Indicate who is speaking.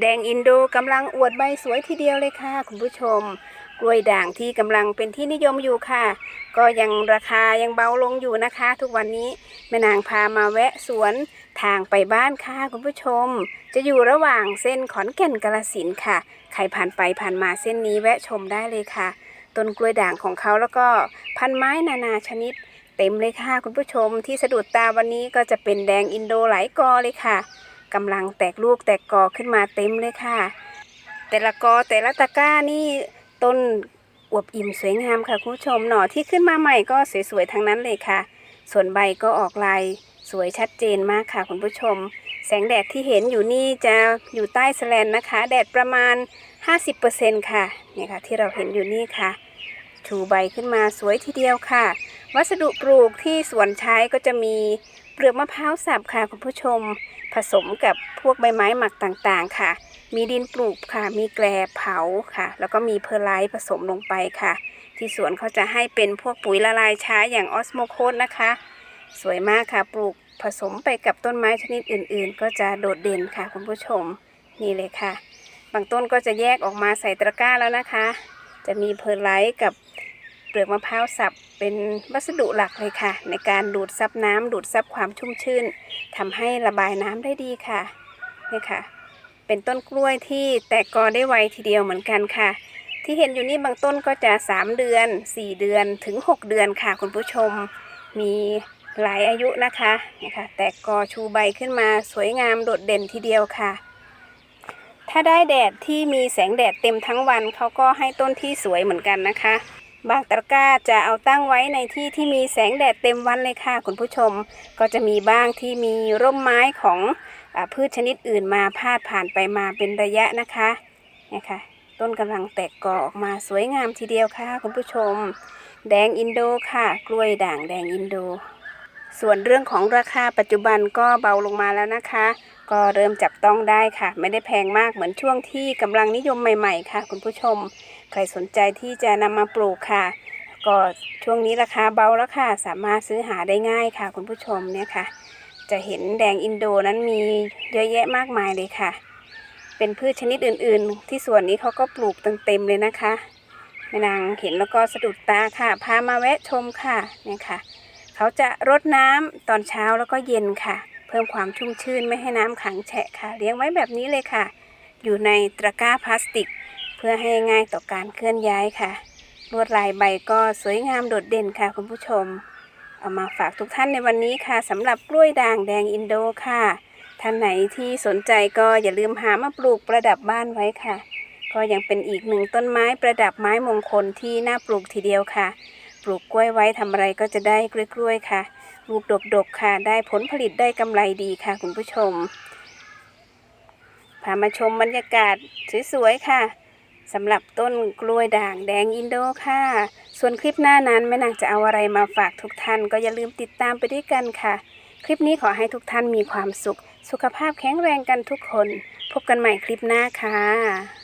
Speaker 1: แดงอินโดกำลังอวดใบสวยทีเดียวเลยค่ะ คุณผู้ชม กล้วยด่างที่กำลังเป็นที่นิยมอยู่ค่ะ ก็ยังราคายังเบาลงอยู่นะคะ ทุกวันนี้แม่นางพามาแวะสวนทางไปบ้านค่ะ คุณผู้ชม จะอยู่ระหว่างเส้นขอนแก่นกาลสินค่ะ ใครผ่านไปผ่านมาเส้นนี้แวะชมได้เลยค่ะ ต้นกล้วยด่างของเขาแล้วก็พันไม้นานาชนิด เต็มเลยค่ะ คุณผู้ชมที่สะดุดตาวันนี้ก็จะเป็นแดงอินโดหลายกอเลยค่ะ กำลังแตกลูกแตกกอขึ้นมาเต็มเลยค่ะ แต่ละกอแต่ละตะกร้านี่ต้นอวบอิ่มสวยงามค่ะคุณผู้ชมหน่อที่ขึ้นมาใหม่ก็สวยๆทั้งนั้นเลยค่ะ ส่วนใบก็ออกลายสวยชัดเจนมากค่ะคุณผู้ชม แสงแดดที่เห็นอยู่นี่จะอยู่ใต้แสลนนะคะ แดดประมาณ 50%ค่ะเนี่ยค่ะ ที่เราเห็นอยู่นี่ค่ะชูใบขึ้นมาสวยทีเดียวค่ะ วัสดุปลูกที่สวนใช้ก็จะมี เปลือกมะพร้าวสับค่ะคุณผู้ชม ผสมกับพวกใบไม้หมักต่างๆค่ะ มีดินปลูกค่ะ มีแกลเผาค่ะ แล้วก็มีเพอร์ไลท์ผสมลงไปค่ะ ที่สวนเขาจะให้เป็นพวกปุ๋ยละลายช้าอย่างออสโมโคสนะคะ สวยมากค่ะปลูกผสมไปกับต้นไม้ชนิดอื่นๆ ก็จะโดดเด่นค่ะคุณผู้ชมนี่เลยค่ะ บางต้นก็จะแยกออกมาใส่ตะกร้าแล้วนะคะ จะมีเพอร์ไลท์กับ เปลือกมะพร้าวสับเป็นวัสดุหลักเลยค่ะ ในการดูดซับน้ำดูดซับความชุ่มชื่นทำให้ระบายน้ำได้ดีค่ะนี่ค่ะ เป็นต้นกล้วยที่แตกกอได้ไวทีเดียวเหมือนกันค่ะ ที่เห็นอยู่นี่บางต้นก็จะ 3 เดือน 4 เดือนถึง 6 เดือนค่ะ คุณผู้ชมมีหลายอายุนะคะนี่ค่ะ แตกกอชูใบขึ้นมาสวยงามโดดเด่นทีเดียวค่ะถ้าได้แดดที่มีแสงแดดเต็มทั้งวันเขาก็ให้ต้นที่สวยเหมือนกันนะคะ บางตะกร้าจะเอาตั้งไว้ในที่ที่มีแสงแดดเต็มวันเลยค่ะคุณผู้ชม ก็จะมีบ้างที่มีร่มไม้ของอพืชชนิดอื่นมาพาดผ่านไปมาเป็นระยะนะคะเนี่ยค่ะต้นกำลังแตกกอออกมาสวยงามทีเดียวค่ะคุณผู้ชม แดงอินโดค่ะ กล้วยด่างแดงอินโด ส่วนเรื่องของราคาปัจจุบันก็เบาลงมาแล้วนะคะ ก็เริ่มจับต้องได้ค่ะ ไม่ได้แพงมากเหมือนช่วงที่กำลังนิยมใหม่ๆ ค่ะ คุณผู้ชม ใครสนใจที่จะนำมาปลูกค่ะ ก็ช่วงนี้ราคาเบาแล้วค่ะ สามารถซื้อหาได้ง่ายค่ะ คุณผู้ชมเนี่ยค่ะ จะเห็นแดงอินโดนั้นมีเยอะแยะมากมายเลยค่ะ เป็นพืชชนิดอื่นๆ ที่ส่วนนี้เขาก็ปลูกเต็มๆเลยนะคะแม่นางเห็นแล้วก็สะดุดตาค่ะ พามาแวะชมค่ะเนี่ยค่ะ เขาจะรดน้ำตอนเช้าแล้วก็เย็นค่ะ เพิ่มความชุ่มชื่นไม่ให้น้ำขังแฉะค่ะ เลี้ยงไว้แบบนี้เลยค่ะ อยู่ในตะกร้าพลาสติก เพื่อให้ง่ายต่อการเคลื่อนย้ายค่ะลวดลายใบก็สวยงามโดดเด่นค่ะคุณผู้ชม เอามาฝากทุกท่านในวันนี้ค่ะสำหรับกล้วยด่างแดงอินโดค่ะ ท่านไหนที่สนใจก็อย่าลืมหามาปลูกประดับบ้านไว้ค่ะ ก็ยังเป็นอีกหนึ่งต้นไม้ประดับไม้มงคลที่น่าปลูกทีเดียวค่ะ ปลูกกล้วยไว้ทำอะไรก็จะได้กล้วยๆค่ะ ลูกดกๆค่ะ ได้ผลผลิตได้กำไรดีค่ะ คุณผู้ชม พามาชมบรรยากาศสวยๆค่ะสำหรับต้นกล้วยด่างแดงอินโดค่ะ ส่วนคลิปหน้านั้นแม่นางจะเอาอะไรมาฝากทุกท่าน ก็อย่าลืมติดตามไปด้วยกันค่ะ คลิปนี้ขอให้ทุกท่านมีความสุข สุขภาพแข็งแรงกันทุกคน พบกันใหม่คลิปหน้าค่ะ